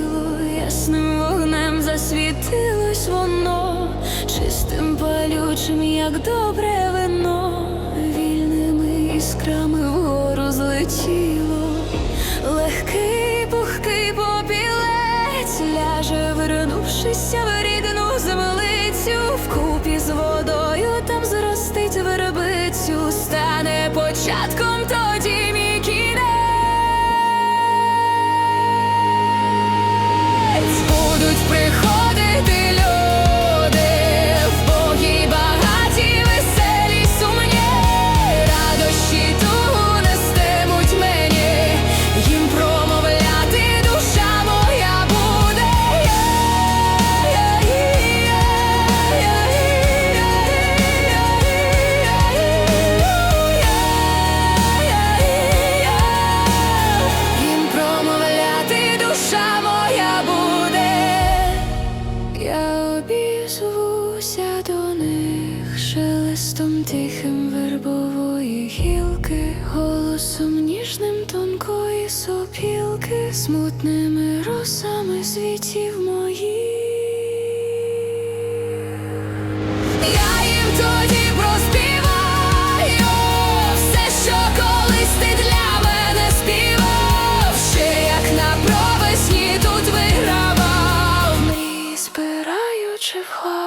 тіло ясним вогнем засвітилось воно, чистим палючим, як добре вино, вільними іскрами вгору злетіло, легкий, пухкий попілець ляже, вернувшися в рідну землицю, вкупі з водою там зростить вербицю, стане початком. Будуть Обізвуся до них шелестом тихим вербової гілки, голосом ніжним тонкої сопілки, смутними росами світів моїх. beautiful.